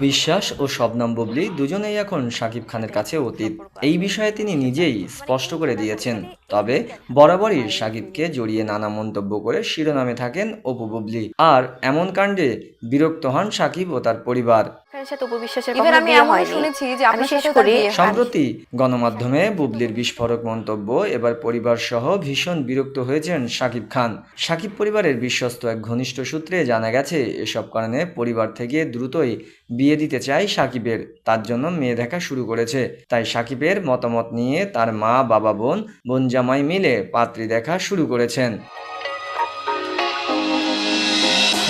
বিশ্বাস ও শবনম বুবলি দুজনেই এখন সাকিব খানের কাছে অতীত। এই বিষয়ে তিনি নিজেই স্পষ্ট করে দিয়েছেন। তবে বরাবরই সাকিবকে জড়িয়ে নানা মন্তব্য করে শিরোনামে থাকেন অপু বুবলি। আর এমন কাণ্ডে বিরক্ত হন সাকিব ও তার পরিবার। সাথে উপবিশ্বাসের আমি শুনেছি যে শেষ করি। সম্প্রতি গণমাধ্যমে বুবলির বিস্ফোরক মন্তব্য এবার পরিবার সহ ভীষণ বিরক্ত হয়েছেন শাকিব খান। শাকিব পরিবারের বিশ্বস্ত এক ঘনিষ্ঠ সূত্রে জানা গেছে এসব কারণে পরিবার থেকে দ্রুতই বিয়ে দিতে চায় সাকিবের। তার জন্য মেয়ে দেখা শুরু করেছে। তাই সাকিবের মতামত নিয়ে তার মা বাবা বোন বোন জামাই মিলে পাত্রী দেখা শুরু করেছেন।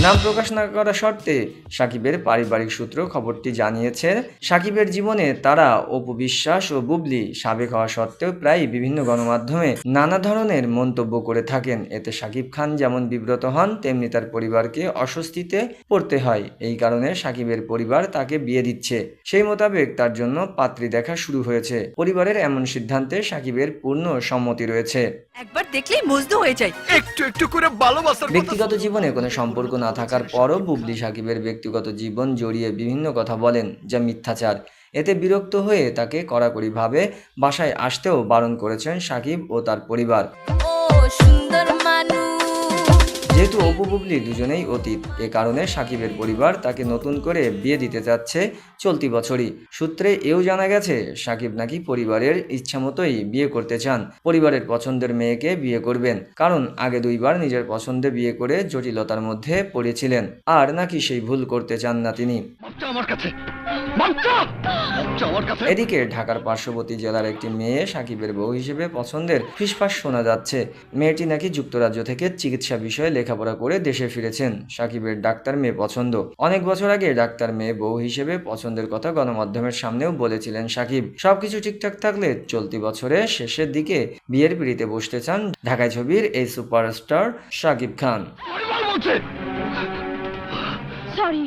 নাম প্রকাশ না করা শর্তে সাকিবের পারিবারিক সূত্র খবরটি জানিয়েছে সাকিবের জীবনে তারা অপু বিশ্বাস ও বুবলি সাবেক হওয়া সত্ত্বেও প্রায় বিভিন্ন গণমাধ্যমে নানা ধরনের মন্তব্য করে থাকেন। এতে সাকিব খান যেমন বিব্রত হন তেমনি তার পরিবারকে অস্বস্তিতে পড়তে হয়। এই কারণে সাকিবের পরিবার তাকে বিয়ে দিচ্ছে। সেই মোতাবেক তার জন্য পাত্রী দেখা শুরু হয়েছে। পরিবারের এমন সিদ্ধান্তে সাকিবের পূর্ণ সম্মতি রয়েছে। একবার দেখলেই মজদু হয়ে যায়। একটু একটু করে ভালোবাসার ব্যক্তিগত জীবনে কোনো সম্পর্ক না থাকার পরও বুবলি সাকিবের ব্যক্তিগত জীবন জড়িয়ে বিভিন্ন কথা বলেন যা মিথ্যাচার। এতে বিরক্ত হয়ে তাকে কড়াকড়িভাবে বাসায় আসতেও বারণ করেছেন সাকিব ও তার পরিবার। যেহেতু অপু বুবলি দুজনেই অতীত, এ কারণে সাকিবের পরিবার তাকে নতুন করে বিয়ে দিতে চাচ্ছে চলতি বছরই। সূত্রে এও জানা গেছে, সাকিব নাকি পরিবারের ইচ্ছামতোই বিয়ে করতে চান, পরিবারের পছন্দের মেয়েকে বিয়ে করবেন, কারণ আগে দুইবার নিজের পছন্দে বিয়ে করে জটিলতার মধ্যে পড়েছিলেন, আর নাকি সেই ভুল করতে চান না তিনি। আমার কাছে। এদিকে ঢাকার পার্শ্ববর্তী জেলার একটি মেয়ে সাকিবের বউ হিসেবে পছন্দের ফিসফাস শোনা যাচ্ছে। মেয়েটি নাকি যুক্তরাজ্য থেকে চিকিৎসা বিষয়ে লেখাপড়া করে দেশে ফিরেছেন। সাকিবের ডাক্তার মেয়ে পছন্দ। অনেক বছর আগে ডাক্তার মেয়ে বউ হিসেবে পছন্দের কথা গণমাধ্যমের সামনেও বলেছিলেন সাকিব। সবকিছু ঠিকঠাক থাকলে চলতি বছরে শেষের দিকে বিয়ের পিড়িতে বসতে চান ঢাকায় ছবির এই সুপারস্টার সাকিব খান। সরি